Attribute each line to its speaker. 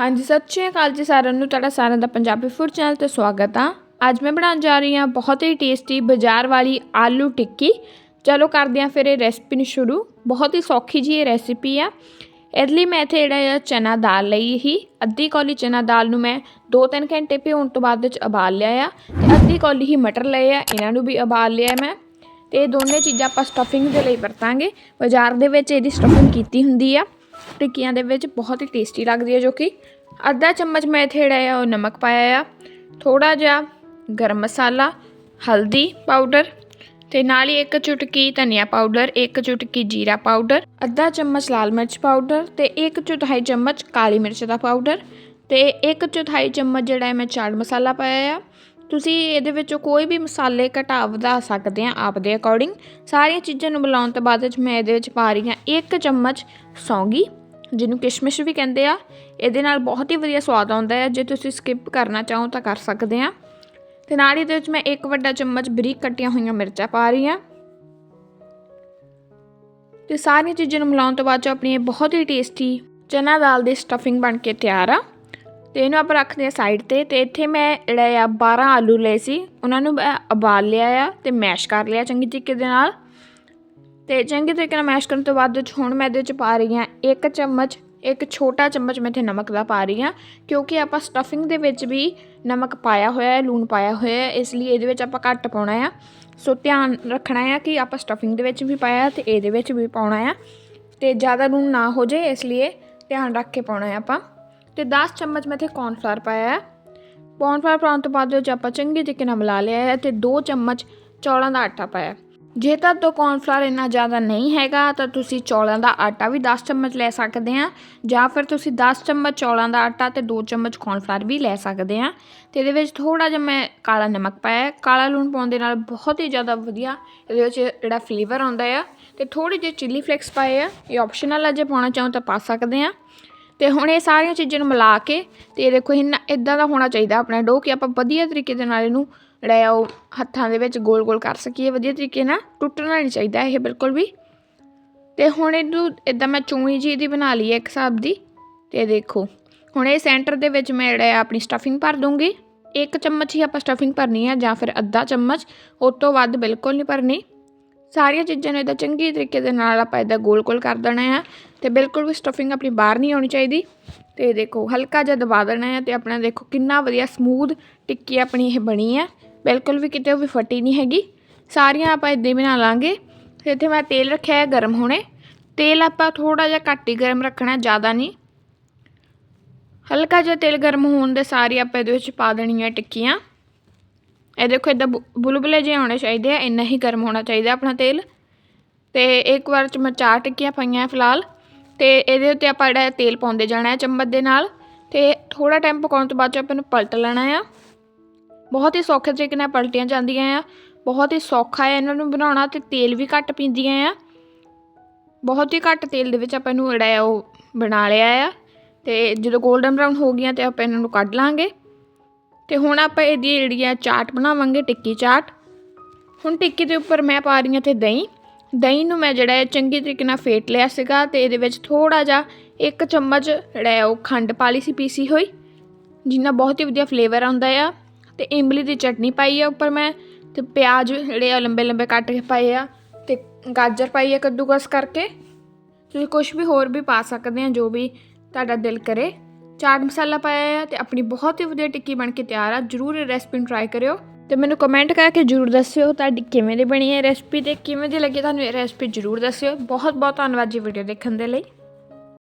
Speaker 1: ਹਾਂਜੀ, ਸਤਿ ਸ਼੍ਰੀ ਅਕਾਲ ਜੀ ਸਾਰਿਆਂ ਨੂੰ। ਤੁਹਾਡਾ ਸਾਰਿਆਂ ਦਾ ਪੰਜਾਬੀ ਫੂਡ ਚੈਨਲ ਤੇ ਸਵਾਗਤ ਆ। ਅੱਜ ਮੈਂ ਬਣਾਉਣ ਜਾ ਰਹੀ ਹਾਂ ਬਹੁਤ ਹੀ ਟੇਸਟੀ ਬਾਜ਼ਾਰ ਵਾਲੀ ਆਲੂ ਟਿੱਕੀ। ਚਲੋ ਕਰਦੇ ਹਾਂ ਫਿਰ ਇਹ ਰੈਸਪੀ ਨੂੰ ਸ਼ੁਰੂ। ਬਹੁਤ ਹੀ ਸੌਖੀ ਜੀ ਇਹ ਰੈਸਿਪੀ ਆ। ਇਹਦੇ ਲਈ ਮੈਂ ਇੱਥੇ ਜਿਹੜਾ ਆ ਚਨਾ ਦਾਲ ਲਈ ਹੀ ਅੱਧੀ ਕੌਲੀ ਚਨਾ ਦਾਲ ਨੂੰ ਮੈਂ 2-3 ਘੰਟੇ ਭਿਉਣ ਤੋਂ ਬਾਅਦ ਵਿੱਚ ਉਬਾਲ ਲਿਆ ਆ। ਤੇ ਅੱਧੀ ਕੌਲੀ ਹੀ ਮਟਰ ਲਏ ਆ। ਇਹਨਾਂ ਨੂੰ ਵੀ ਉਬਾਲ ਲਿਆ ਮੈਂ। ਤੇ ਇਹ ਦੋਨੇ ਚੀਜ਼ਾਂ ਆਪਾਂ ਸਟਫਿੰਗ ਦੇ ਲਈ ਵਰਤਾਂਗੇ। ਬਾਜ਼ਾਰ ਦੇ ਵਿੱਚ ਇਹਦੀ ਸਟਫਿੰਗ ਕੀਤੀ ਹੁੰਦੀ ਆ। ਟਿੱਕੀਆਂ ਦੇ ਵਿੱਚ ਬਹੁਤ ਹੀ ਟੇਸਟੀ ਲੱਗਦੀ ਹੈ ਜੋ ਕਿ ਅੱਧਾ ਚਮਚ ਮੈਂ ਇੱਥੇ ਜਿਹੜਾ ਆ ਉਹ ਨਮਕ ਪਾਇਆ ਆ। ਥੋੜਾ ਜਿਹਾ ਗਰਮ ਮਸਾਲਾ, ਹਲਦੀ ਪਾਊਡਰ ਤੇ ਨਾਲ ਹੀ ਇੱਕ ਚੁਟਕੀ ਧਨੀਆ ਪਾਊਡਰ, ਇੱਕ ਚੁਟਕੀ ਜੀਰਾ ਪਾਊਡਰ, ਅੱਧਾ ਚਮਚ ਲਾਲ ਮਿਰਚ ਪਾਊਡਰ ਤੇ ਇੱਕ ਚੌਥਾਈ ਚਮਚ ਕਾਲੀ ਮਿਰਚ ਦਾ ਪਾਊਡਰ ਤੇ ਇੱਕ ਚੌਥਾਈ ਚਮਚ ਜਿਹੜਾ ਹੈ ਮੈਂ ਚਾਟ ਮਸਾਲਾ ਪਾਇਆ ਆ। ਤੁਸੀਂ ਇਹਦੇ ਵਿੱਚੋਂ ਕੋਈ ਵੀ ਮਸਾਲੇ ਘਟਾ ਵਧਾ ਸਕਦੇ ਆ ਆਪਦੇ ਅਕੋਰਡਿੰਗ ਸਾਰੀਆਂ ਚੀਜ਼ਾਂ ਨੂੰ ਮਿਲਾਉਣ ਤੋਂ ਬਾਅਦ ਵਿੱਚ ਮੈਂ ਇਹਦੇ ਵਿੱਚ ਪਾ ਰਹੀ ਹਾਂ ਇੱਕ ਚਮਚ ਸੌਂਗੀ, ਜਿਹਨੂੰ ਕਿਸ਼ਮਿਸ਼ ਵੀ ਕਹਿੰਦੇ ਆ। ਇਹਦੇ ਨਾਲ ਬਹੁਤ ਹੀ ਵਧੀਆ ਸਵਾਦ ਆਉਂਦਾ ਹੈ। ਜੇ ਤੁਸੀਂ ਸਕਿਪ ਕਰਨਾ ਚਾਹੋ ਤਾਂ ਕਰ ਸਕਦੇ ਆ। ਤੇ ਨਾਲ ਹੀ ਇਹਦੇ ਵਿੱਚ ਮੈਂ ਇੱਕ ਵੱਡਾ ਚਮਚ ਬਰੀਕ ਕੱਟੀਆਂ ਹੋਈਆਂ ਮਿਰਚਾਂ ਪਾ ਰਹੀ ਹਾਂ। ਤੇ ਸਾਰੀਆਂ ਚੀਜ਼ਾਂ ਨੂੰ ਮਿਲਾਉਣ ਤੋਂ ਬਾਅਦ ਚ ਆਪਣੀ ਇਹ ਬਹੁਤ ਹੀ ਟੇਸਟੀ ਚਨਾ ਦਾਲ ਦੀ ਸਟਫਿੰਗ ਬਣ ਕੇ ਤਿਆਰ ਆ। ਤੇ ਇਹਨੂੰ ਆਪਾਂ ਰੱਖਦੇ ਆ ਸਾਈਡ ਤੇ ਤੇ ਇੱਥੇ ਮੈਂ ਜਿਹੜਾ ਆ 12 ਆਲੂ ਲਏ ਸੀ। ਉਹਨਾਂ ਨੂੰ ਉਬਾਲ ਲਿਆ ਆ ਤੇ ਮੈਸ਼ ਕਰ ਲਿਆ ਚੰਗੀ ਤਰੀਕੇ ਦੇ ਨਾਲ। ਤੇ ਚੰਗੇ ਤਰੀਕੇ ਨਾਲ ਮੈਸ਼ ਕਰਨ ਤੋਂ ਬਾਅਦ ਵਿੱਚ ਹੁਣ ਮੈਂ ਇਹਦੇ ਵਿੱਚ ਪਾ ਰਹੀ ਹਾਂ ਇੱਕ ਚਮਚ, ਇੱਕ ਛੋਟਾ ਚਮਚ ਮੈਂ ਇੱਥੇ ਨਮਕ ਦਾ ਪਾ ਰਹੀ ਹਾਂ, ਕਿਉਂਕਿ ਆਪਾਂ ਸਟਫਿੰਗ ਦੇ ਵਿੱਚ ਵੀ ਨਮਕ ਪਾਇਆ ਹੋਇਆ ਹੈ, ਲੂਣ ਪਾਇਆ ਹੋਇਆ ਹੈ, ਇਸ ਲਈ ਇਹਦੇ ਵਿੱਚ ਆਪਾਂ ਘੱਟ ਪਾਉਣਾ ਆ। ਸੋ ਧਿਆਨ ਰੱਖਣਾ ਆ ਕਿ ਆਪਾਂ ਸਟਫਿੰਗ ਦੇ ਵਿੱਚ ਵੀ ਪਾਇਆ ਤੇ ਇਹਦੇ ਵਿੱਚ ਵੀ ਪਾਉਣਾ ਆ। ਤੇ ਜ਼ਿਆਦਾ ਲੂਣ ਨਾ ਹੋ ਜਾਏ, ਇਸ ਲਈ ਧਿਆਨ ਰੱਖ ਕੇ ਪਾਉਣਾ ਆ ਆਪਾਂ। ਤੇ 10 ਚਮਚ ਮੈਂ ਇੱਥੇ ਕੌਰਨਫਲਾਵਰ ਪਾਇਆ ਹੈ। ਕੌਰਨਫਲਾਵਰ ਪਾਉਣ ਤੋਂ ਬਾਅਦ ਵਿੱਚ ਆਪਾਂ ਚੰਗੇ ਤਰੀਕੇ ਨਾਲ ਮਿਲਾ ਲਿਆ ਹੈ ਤੇ 2 ਚਮਚ ਚੌਲਾਂ ਦਾ ਆਟਾ ਪਾਇਆ ਜੇ ਤਾਂ ਤੋਂ ਕੌਰਨਫਲਾਵਰ ਇੰਨਾ ਜ਼ਿਆਦਾ ਨਹੀਂ ਹੈਗਾ, ਤਾਂ ਤੁਸੀਂ ਚੌਲਾਂ ਦਾ ਆਟਾ ਵੀ 10 ਚਮਚ ਲੈ ਸਕਦੇ ਆ ਜਾਂ ਫਿਰ ਤੁਸੀਂ 10 ਚਮਚ ਚੌਲਾਂ ਦਾ ਆਟਾ ਤੇ 2 ਚਮਚ ਕੌਰਨਫਲਾਵਰ ਵੀ ਲੈ ਸਕਦੇ ਆ ਤੇ ਇਹਦੇ ਵਿੱਚ ਥੋੜਾ ਜਿਹਾ ਮੈਂ ਕਾਲਾ ਨਮਕ ਪਾਇਆ ਕਾਲਾ ਲੂਣ ਪਾਉਣ ਦੇ ਨਾਲ ਬਹੁਤ ਹੀ ਜ਼ਿਆਦਾ ਵਧੀਆ ਇਹਦੇ ਵਿੱਚ ਜਿਹੜਾ ਫਲੇਵਰ ਆਉਂਦਾ ਆ, ਤੇ ਥੋੜੀ ਜਿਹੀ ਚਿੱਲੀ ਫਲੇਕਸ ਪਾਏ ਆ। ਇਹ ਆਪਸ਼ਨਲ ਆ, ਜੇ ਪਾਉਣਾ ਚਾਹੋ ਤਾਂ ਪਾ ਸਕਦੇ ਆ ਤੇ ਹੁਣ ਇਹ ਸਾਰੀਆਂ ਚੀਜ਼ਾਂ ਨੂੰ ਮਿਲਾ ਕੇ ਤੇ ਇਹ ਦੇਖੋ ਇਹਨਾਂ ਇਦਾਂ ਦਾ ਹੋਣਾ ਚਾਹੀਦਾ ਆਪਣਾ ਡੋ ਕਿ ਆਪਾਂ ਵਧੀਆ ਤਰੀਕੇ ਦੇ ਨਾਲ ਇਹਨੂੰ ਜਿਹੜਾ ਆ ਉਹ ਹੱਥਾਂ ਦੇ ਵਿੱਚ ਗੋਲ-ਗੋਲ ਕਰ ਸਕੀਏ। ਵਧੀਆ ਤਰੀਕੇ ਨਾਲ ਟੁੱਟਣਾ ਨਹੀਂ ਚਾਹੀਦਾ ਇਹ ਬਿਲਕੁਲ ਵੀ। ਤੇ ਹੁਣ ਇਹਨੂੰ ਇਦਾਂ ਮੈਂ ਚੂਈ ਜੀ ਦੀ ਬਣਾ ਲਈ ਹੈ ਇੱਕ ਹਿਸਾਬ ਦੀ। ਤੇ ਦੇਖੋ, ਹੁਣ ਇਹ ਸੈਂਟਰ ਦੇ ਵਿੱਚ ਮੈਂ ਜਿਹੜਾ ਆ ਆਪਣੀ ਸਟਫਿੰਗ ਭਰ ਦੂੰਗੀ। ਇੱਕ ਚਮਚ ਹੀ ਆਪਾਂ ਸਟਫਿੰਗ ਭਰਨੀ ਹੈ ਜਾਂ ਫਿਰ ਅੱਧਾ ਚਮਚ ਉਸ ਤੋਂ ਵੱਧ ਬਿਲਕੁਲ ਨਹੀਂ ਭਰਨੀ। ਸਾਰੀਆਂ ਚੀਜ਼ਾਂ ਨੂੰ ਇਦਾਂ ਚੰਗੀ ਤਰੀਕੇ ਦੇ ਨਾਲ ਆਪਾਂ ਇਦਾਂ ਗੋਲ-ਗੋਲ ਕਰ ਦੇਣਾ ਹੈ ਤੇ ਬਿਲਕੁਲ ਵੀ ਸਟਫਿੰਗ ਆਪਣੀ ਬਾਹਰ ਨਹੀਂ ਆਉਣੀ ਚਾਹੀਦੀ। ਤੇ ਦੇਖੋ, ਹਲਕਾ ਜਿਹਾ ਦਬਾ ਦੇਣਾ ਹੈ ਤੇ ਆਪਣਾ ਦੇਖੋ ਕਿੰਨਾ ਵਧੀਆ ਸਮੂਥ ਟਿੱਕੀ ਆਪਣੀ ਇਹ ਬਣੀ ਹੈ ਬਿਲਕੁਲ ਵੀ ਕਿਤੇ ਵੀ ਫਟੀ ਨਹੀਂ ਹੈਗੀ। ਸਾਰੀਆਂ ਆਪਾਂ ਇਦਾਂ ਹੀ ਬਣਾ ਲਾਂਗੇ। ਤੇ ਇੱਥੇ ਮੈਂ ਤੇਲ ਰੱਖਿਆ ਹੈ ਗਰਮ ਹੋਣੇ। ਤੇਲ ਆਪਾਂ ਥੋੜਾ ਜਿਹਾ ਘੱਟ ਹੀ ਗਰਮ ਰੱਖਣਾ, ਜ਼ਿਆਦਾ ਨਹੀਂ। ਹਲਕਾ ਜਿਹਾ ਤੇਲ ਗਰਮ ਹੋਣ ਦੇ ਸਾਰੀ ਆਪਾਂ ਇਹਦੇ ਵਿੱਚ ਪਾ ਦੇਣੀ ਹੈ ਟਿੱਕੀਆਂ। ਇਹ ਦੇਖੋ ਇਦਾਂ ਬੁਲਬੁਲੇ ਜਿਹੇ ਹੋਣੇ ਚਾਹੀਦੇ ਆ, ਇੰਨਾ ਹੀ ਗਰਮ ਹੋਣਾ ਚਾਹੀਦਾ ਆਪਣਾ ਤੇਲ। ਤੇ ਇੱਕ ਵਾਰ ਚ ਮੈਂ ਚਾਰ ਟਿੱਕੀਆਂ ਪਾਈਆਂ ਫਿਲਹਾਲ। ਤੇ ਇਹਦੇ ਉੱਤੇ ਆਪਾਂ ਜਿਹੜਾ ਤੇਲ ਪਾਉਂਦੇ ਜਾਣਾ ਹੈ ਚਮਚ ਦੇ ਨਾਲ। ਤੇ ਥੋੜਾ ਟਾਈਮ ਪਕਾਉਣ ਤੋਂ ਬਾਅਦ ਚ ਆਪਾਂ ਇਹਨੂੰ ਪਲਟ ਲੈਣਾ ਆ। ਬਹੁਤ ਹੀ ਸੌਖੇ ਤਰੀਕੇ ਨਾਲ ਪਲਟੀਆਂ ਜਾਂਦੀਆਂ ਆ। ਬਹੁਤ ਹੀ ਸੌਖਾ ਹੈ ਇਹਨਾਂ ਨੂੰ ਬਣਾਉਣਾ ਤੇ ਤੇਲ ਵੀ ਘੱਟ ਪੀਂਦੀਆਂ ਆ। ਬਹੁਤ ਹੀ ਘੱਟ ਤੇਲ ਦੇ ਵਿੱਚ ਆਪਾਂ ਇਹਨੂੰ ਜਿਹੜਾ ਆ ਉਹ ਬਣਾ ਲਿਆ ਆ। ਤੇ ਜਦੋਂ 골ਡਨ ਬਰਾਊਨ ਹੋ ਗਈਆਂ ਤੇ ਆਪਾਂ ਇਹਨਾਂ ਨੂੰ ਕੱਢ ਲਾਂਗੇ। ਤੇ ਹੁਣ ਆਪਾਂ ਇਹਦੀ ਜਿਹੜੀ ਆ ਚਾਟ ਬਣਾਵਾਂਗੇ, ਟਿੱਕੀ ਚਾਟ। ਹੁਣ ਟਿੱਕੀ ਦੇ ਉੱਪਰ ਮੈਂ ਪਾ ਰਹੀ ਹਾਂ ਤੇ ਦਹੀਂ। ਦਹੀਂ ਨੂੰ ਮੈਂ ਜਿਹੜਾ ਹੈ ਚੰਗੀ ਤਰੀਕੇ ਨਾਲ ਫੇਟ ਲਿਆ ਸੀਗਾ ਤੇ ਇਹਦੇ ਵਿੱਚ ਥੋੜਾ ਜਿਹਾ ਇੱਕ ਚਮਚ ਜਿਹੜਾ ਹੈ ਉਹ ਖੰਡ ਪਾ ਲਈ ਸੀ, ਪੀਸੀ ਹੋਈ, ਜਿੰਨਾ ਬਹੁਤ ਹੀ ਵਧੀਆ ਫਲੇਵਰ ਆਉਂਦਾ ਆ। ਤੇ ਇਮਲੀ ਦੀ ਚਟਨੀ ਪਾਈ ਆ ਉੱਪਰ ਮੈਂ ਤੇ ਪਿਆਜ਼ ਜਿਹੜੇ ਆ ਲੰਬੇ ਲੰਬੇ ਕੱਟ ਕੇ ਪਾਏ ਆ ਤੇ ਗਾਜਰ ਪਾਈ ਆ ਕੱਦੂਕਸ ਕਰਕੇ। ਤੁਸੀਂ ਕੁਝ ਵੀ ਹੋਰ ਵੀ ਪਾ ਸਕਦੇ ਆ ਜੋ ਵੀ ਤੁਹਾਡਾ ਦਿਲ ਕਰੇ। ਚਾਟ ਮਸਾਲਾ ਪਾਇਆ ਆ ਤੇ ਆਪਣੀ ਬਹੁਤ ਹੀ ਵਧੀਆ ਟਿੱਕੀ ਬਣ ਕੇ ਤਿਆਰ ਆ। ਜਰੂਰ ਇਹ ਰੈਸਪੀ ਨੂੰ ਟਰਾਈ ਕਰਿਓ। ਤੇ ਮੈਨੂੰ ਕਮੈਂਟ ਕਰਕੇ ਜਰੂਰ ਦੱਸਿਓ ਤੁਹਾਡੀ ਕਿਵੇਂ ਦੀ ਬਣੀ ਹੈ ਰੈਸਪੀ ਤੇ ਕਿਵੇਂ ਦੀ ਲੱਗੀ। ਤੁਹਾਨੂੰ ਇਹ ਰੈਸਪੀ ਜਰੂਰ ਦੱਸਿਓ। ਬਹੁਤ ਬਹੁਤ ਧੰਨਵਾਦ ਜੀ ਵੀਡੀਓ ਦੇਖਣ ਦੇ ਲਈ।